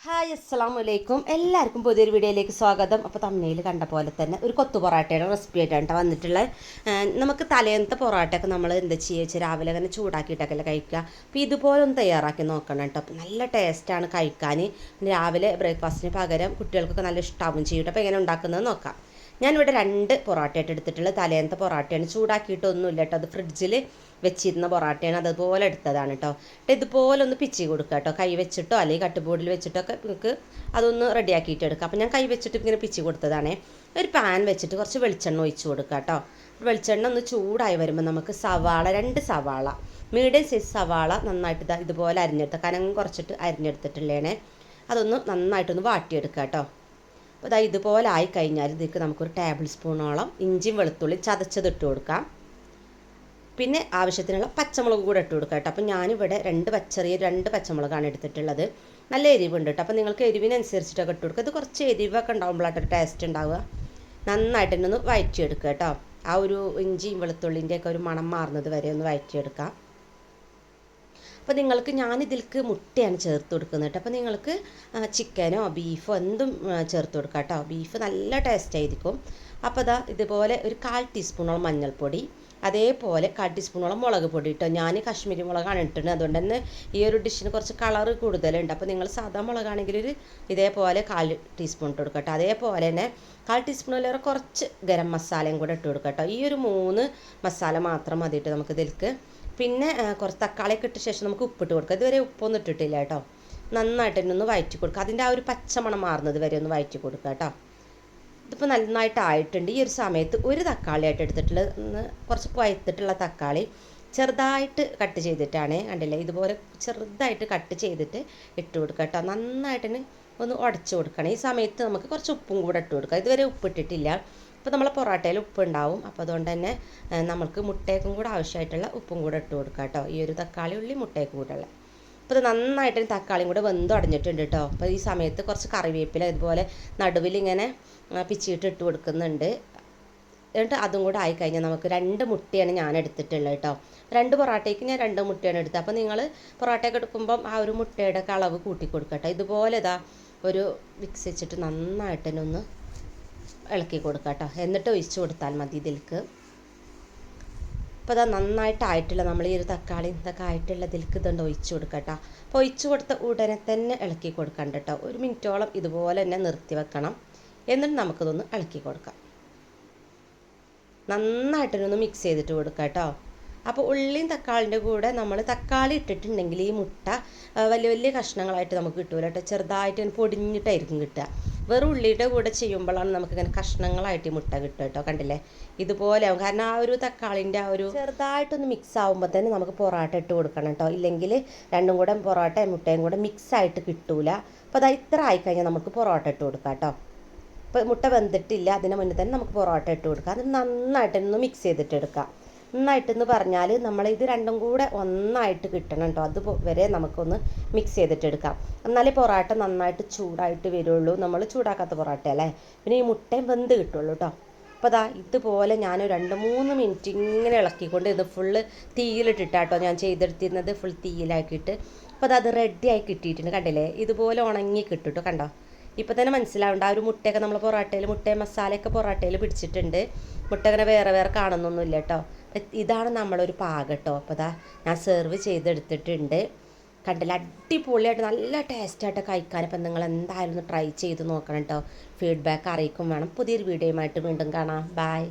Hi അസ്സാം വലൈക്കും എല്ലാവർക്കും പുതിയൊരു വീഡിയോയിലേക്ക് സ്വാഗതം. അപ്പോൾ തമ്മയിൽ കണ്ട പോലെ തന്നെ ഒരു കൊത്തു പൊറാട്ടയുടെ റെസിപ്പി ആയിട്ടാണ് വന്നിട്ടുള്ളത് നമുക്ക് തലേന്നത്തെ പൊറാട്ടയൊക്കെ നമ്മൾ എന്താ ചെയ്യുക വെച്ചാൽ രാവിലെ തന്നെ ചൂടാക്കിയിട്ടൊക്കെ കഴിക്കുക അപ്പോൾ ഇതുപോലെ ഒന്ന് തയ്യാറാക്കി നോക്കണം കേട്ടോ അപ്പോൾ നല്ല ടേസ്റ്റാണ് കഴിക്കാൻ രാവിലെ ബ്രേക്ക്ഫാസ്റ്റിന് പകരം കുട്ടികൾക്കൊക്കെ നല്ല ഇഷ്ടമാവും ചെയ്യും അപ്പോൾ എങ്ങനെ ഉണ്ടാക്കുന്നത് നോക്കാം. ഞാനിവിടെ രണ്ട് പൊറാട്ടയായിട്ട് എടുത്തിട്ടുള്ളത്. തലേന്നത്തെ പൊറാട്ടയാണ്. ചൂടാക്കിയിട്ടൊന്നുമില്ല കേട്ടോ. അത് ഫ്രിഡ്ജിൽ വെച്ചിരുന്ന പൊറോട്ടയാണ്. അതുപോലെ എടുത്തതാണ് കേട്ടോ. ഇതുപോലെ ഒന്ന് പിച്ചി കൊടുക്കുക കേട്ടോ. കൈ വെച്ചിട്ടോ അല്ലെങ്കിൽ കട്ടുബോർഡിൽ വെച്ചിട്ടൊക്കെ നിങ്ങൾക്ക് അതൊന്ന് റെഡിയാക്കിയിട്ട് എടുക്കാം. അപ്പോൾ ഞാൻ കൈ വെച്ചിട്ട് ഇങ്ങനെ പിച്ചി കൊടുത്തതാണേ. ഒരു പാൻ വെച്ചിട്ട് കുറച്ച് വെളിച്ചെണ്ണ ഒഴിച്ചു കൊടുക്കുക കേട്ടോ. വെളിച്ചെണ്ണ ഒന്ന് ചൂടായി വരുമ്പോൾ നമുക്ക് സവാള രണ്ട് സവാള മീഡിയം സൈസ് സവാള നന്നായിട്ട് ഇതാ ഇതുപോലെ അരിഞ്ഞെടുത്ത കനം കുറച്ചിട്ട് അരിഞ്ഞെടുത്തിട്ടുള്ളേണേ അതൊന്ന് നന്നായിട്ടൊന്ന് വാട്ടിയെടുക്കുക കേട്ടോ. അപ്പോൾ ഇതാ ഇതുപോലെ ആയി കഴിഞ്ഞാൽ ഇതിലേക്ക് നമുക്കൊരു ടേബിൾ സ്പൂണോളം ഇഞ്ചിയും വെളുത്തുള്ളി ചതച്ചത് ഇട്ട് കൊടുക്കാം. പിന്നെ ആവശ്യത്തിനുള്ള പച്ചമുളക് കൂടെ ഇട്ട് കൊടുക്കാം കേട്ടോ. അപ്പോൾ ഞാനിവിടെ രണ്ട് പച്ചറിയ രണ്ട് പച്ചമുളകാണ് എടുത്തിട്ടുള്ളത്. നല്ല എരിവുണ്ട് കേട്ടോ. അപ്പോൾ നിങ്ങൾക്ക് എരിവിനനുസരിച്ചിട്ടൊക്കെ ഇട്ട് കൊടുക്കുക. ഇത് കുറച്ച് എരിവൊക്കെ ഉണ്ടാകുമ്പോഴാട്ടൊരു ടേസ്റ്റ് ഉണ്ടാവുക. നന്നായിട്ട് തന്നെ ഒന്ന് വഴറ്റിയെടുക്കുക കേട്ടോ. ആ ഒരു ഇഞ്ചിയും വെളുത്തുള്ളിന്റെയൊക്കെ ഒരു മണം മാറുന്നത് വരെ ഒന്ന് വഴറ്റിയെടുക്കാം. അപ്പോൾ നിങ്ങൾക്ക് ഞാനിതിൽക്ക് മുട്ടയാണ് ചേർത്ത് കൊടുക്കുന്നത് കേട്ടോ. അപ്പോൾ നിങ്ങൾക്ക് ചിക്കനോ ബീഫോ എന്തും ചേർത്ത് കൊടുക്കാം കേട്ടോ. ബീഫ് നല്ല ടേസ്റ്റ് ആയിരിക്കും. അപ്പോൾ അതാ ഇതുപോലെ ഒരു കാൽ ടീസ്പൂണോളം മഞ്ഞൾപ്പൊടി അതേപോലെ കാൽ ടീസ്പൂണോളം മുളക് പൊടി കേട്ടോ ഞാൻ കാശ്മീരി മുളകാണ് ഇട്ടിട്ടുണ്ട് അതുകൊണ്ട് തന്നെ ഈ ഒരു ഡിഷിന് കുറച്ച് കളറ് കൂടുതലുണ്ട്. അപ്പോൾ നിങ്ങൾ സാധാ മുളകാണെങ്കിൽ ഒരു ഇതേപോലെ കാൽ ടീസ്പൂൺ ഇട്ട് കൊടുക്കട്ടോ അതേപോലെ തന്നെ കാൽ ടീസ്പൂണിലേറെ കുറച്ച് ഗരം മസാലയും കൂടെ ഇട്ട് കൊടുക്കാം കേട്ടോ. ഈ ഒരു മൂന്ന് മസാല മാത്രം മതിയിട്ട് നമുക്ക് ഇതിലേക്ക് പിന്നെ കുറച്ച് തക്കാളിയൊക്കെ ഇട്ട ശേഷം നമുക്ക് ഉപ്പിട്ട് കൊടുക്കുക ഇതുവരെ ഉപ്പൊന്നും ഇട്ടിട്ടില്ല കേട്ടോ. നന്നായിട്ട് തന്നെ ഒന്ന് വയറ്റി കൊടുക്കുക അതിന്റെ ആ ഒരു പച്ചമണം മാറുന്നത് വരെ ഒന്ന് വയറ്റി കൊടുക്കുക കേട്ടോ. ഇതിപ്പോൾ നന്നായിട്ട് ആയിട്ടുണ്ട്. ഈ ഒരു സമയത്ത് ഒരു തക്കാളി ആയിട്ട് എടുത്തിട്ടുള്ള കുറച്ച് പഴുത്തിട്ടുള്ള തക്കാളി ചെറുതായിട്ട് കട്ട് ചെയ്തിട്ടാണ് കണ്ടില്ലേ? ഇതുപോലെ ചെറുതായിട്ട് കട്ട് ചെയ്തിട്ട് ഇട്ട് കൊടുക്കുക കേട്ടോ. നന്നായിട്ടിന് ഒന്ന് ഉടച്ചു കൊടുക്കണം. ഈ സമയത്ത് നമുക്ക് കുറച്ച് ഉപ്പും കൂടെ ഇട്ട് കൊടുക്കുക ഇതുവരെ ഉപ്പിട്ടിട്ടില്ല. അപ്പോൾ നമ്മളെ പൊറോട്ടയിൽ ഉപ്പ് ഉണ്ടാവും അപ്പോൾ അതുകൊണ്ട് തന്നെ നമുക്ക് മുട്ടയ്ക്കും കൂടെ ആവശ്യമായിട്ടുള്ള ഉപ്പും കൂടെ ഇട്ട് കൊടുക്കുക കേട്ടോ. ഈ ഒരു തക്കാളി ഉള്ളി മുട്ടയ്ക്കും കൂടെ ഉള്ള. അപ്പോൾ ഇത് നന്നായിട്ട് തക്കാളിയും കൂടെ വെന്ത് അടഞ്ഞിട്ടുണ്ട് കേട്ടോ. അപ്പോൾ ഈ സമയത്ത് കുറച്ച് കറിവേപ്പില ഇതുപോലെ നടുവിൽ ഇങ്ങനെ പിച്ചിയിട്ട് ഇട്ട് കൊടുക്കുന്നുണ്ട്. എന്നിട്ട് അതും കൂടെ ആയിക്കഴിഞ്ഞാൽ നമുക്ക് രണ്ട് മുട്ടയാണ് ഞാൻ എടുത്തിട്ടുള്ളത് കേട്ടോ. രണ്ട് പൊറോട്ടയ്ക്ക് ഞാൻ രണ്ട് മുട്ടയാണ് എടുത്തത്. അപ്പോൾ നിങ്ങൾ പൊറോട്ടയൊക്കെ എടുക്കുമ്പം ആ ഒരു മുട്ടയുടെ ഒക്കെ അളവ് കൂട്ടി കൊടുക്കട്ടെ ഇതുപോലെ ഇതാ ഒരു മിക്സ് വെച്ചിട്ട് നന്നായിട്ട് തന്നെ ഒന്ന് ഇളക്കി കൊടുക്കുക കേട്ടോ. എന്നിട്ട് ഒഴിച്ച് കൊടുത്താൽ മതി ഇതിലേക്ക് അപ്പോൾ അതാ ആയിട്ടുള്ള നമ്മൾ ഈ ഒരു തക്കാളി ഇതൊക്കെ ആയിട്ടുള്ള ഇതിലേക്ക് ഇതുണ്ട് ഒഴിച്ച് കൊടുക്കുക കേട്ടോ. അപ്പോൾ ഒഴിച്ച് കൊടുത്ത ഉടനെ തന്നെ ഇളക്കി കൊടുക്കണ്ട കേട്ടോ. ഒരു മിനിറ്റോളം ഇതുപോലെ തന്നെ നിർത്തി വെക്കണം. എന്നിട്ട് നമുക്കിതൊന്ന് ഇളക്കി കൊടുക്കാം. നന്നായിട്ടൊന്ന് മിക്സ് ചെയ്തിട്ട് കൊടുക്കുക കേട്ടോ. അപ്പോൾ ഉള്ളിയും തക്കാളിന്റെ കൂടെ നമ്മൾ തക്കാളി ഇട്ടിട്ടുണ്ടെങ്കിൽ ഈ മുട്ട വലിയ വലിയ കഷ്ണങ്ങളായിട്ട് നമുക്ക് കിട്ടൂല കേട്ടോ. ചെറുതായിട്ട് ഇങ്ങനെ പൊടിഞ്ഞിട്ടായിരിക്കും കിട്ടുക. വെറും ഉള്ളിയുടെ കൂടെ ചെയ്യുമ്പോഴാണ് നമുക്കിങ്ങനെ കഷ്ണങ്ങളായിട്ട് ഈ മുട്ട കിട്ടുക കേട്ടോ. കണ്ടില്ലേ? ഇതുപോലെ ആവും. കാരണം ആ ഒരു തക്കാളിന്റെ ആ ഒരു ചെറുതായിട്ടൊന്ന് മിക്സ് ആകുമ്പോൾ തന്നെ നമുക്ക് പൊറോട്ട ഇട്ട് കൊടുക്കണം കേട്ടോ. ഇല്ലെങ്കിൽ രണ്ടും കൂടെ പൊറോട്ടയും മുട്ടയും കൂടെ മിക്സ് ആയിട്ട് കിട്ടൂല. അപ്പോൾ അതാ ഇത്ര ആയിക്കഴിഞ്ഞാൽ നമുക്ക് പൊറോട്ട ഇട്ട് കൊടുക്കാം കേട്ടോ. ഇപ്പോൾ മുട്ട വെന്തിട്ടില്ല അതിന് മുന്നേ തന്നെ നമുക്ക് പൊറോട്ട ഇട്ട് കൊടുക്കാം. അത് നന്നായിട്ടൊന്ന് മിക്സ് ചെയ്തിട്ട് എടുക്കാം. നന്നായിട്ടെന്ന് പറഞ്ഞാൽ നമ്മൾ ഇത് രണ്ടും കൂടെ ഒന്നായിട്ട് കിട്ടണം കേട്ടോ. അത് വരെ നമുക്കൊന്ന് മിക്സ് ചെയ്തിട്ട് എടുക്കാം എന്നാലേ പൊറോട്ട നന്നായിട്ട് ചൂടായിട്ട് വരുള്ളൂ. നമ്മൾ ചൂടാക്കാത്ത പൊറോട്ട അല്ലേ? പിന്നെ ഈ മുട്ടയും വെന്ത് കിട്ടുള്ളൂ കേട്ടോ അപ്പോൾ ദാ ഇതുപോലെ ഞാൻ രണ്ട് മൂന്ന് മിനിറ്റ് ഇങ്ങനെ ഇളക്കിക്കൊണ്ട് ഇത് ഫുള്ള് തീയിലിട്ടിട്ടാട്ടോ ഞാൻ ചെയ്തെടുത്തിരുന്നത്. ഫുൾ തീയിലാക്കിയിട്ട്. അപ്പോൾ അത് റെഡിയായി കിട്ടിയിട്ടുണ്ട് കണ്ടില്ലേ? ഇതുപോലെ ഉണങ്ങി കിട്ടും കണ്ടോ? ഇപ്പോൾ തന്നെ മനസ്സിലാവുണ്ട്. ആ ഒരു മുട്ടയൊക്കെ നമ്മൾ പൊറോട്ടയിൽ മുട്ടയും മസാലയൊക്കെ പൊറോട്ടയിൽ പിടിച്ചിട്ടുണ്ട്. മുട്ട അങ്ങനെ വേറെ വേറെ കാണുന്നൊന്നുമില്ല കേട്ടോ ഇതാണ് നമ്മളൊരു പാകം കേട്ടോ അപ്പോൾ അതാ ഞാൻ സെർവ് ചെയ്തെടുത്തിട്ടുണ്ട്. കണ്ടില്ല? അടിപൊളിയായിട്ട് നല്ല ടേസ്റ്റായിട്ട് കഴിക്കാൻ. അപ്പം നിങ്ങൾ എന്തായാലും ഒന്ന് ട്രൈ ചെയ്ത് നോക്കണം കേട്ടോ ഫീഡ്ബാക്ക് അറിയിക്കും വേണം. പുതിയൊരു വീഡിയോയുമായിട്ട് വീണ്ടും കാണാം. ബായ്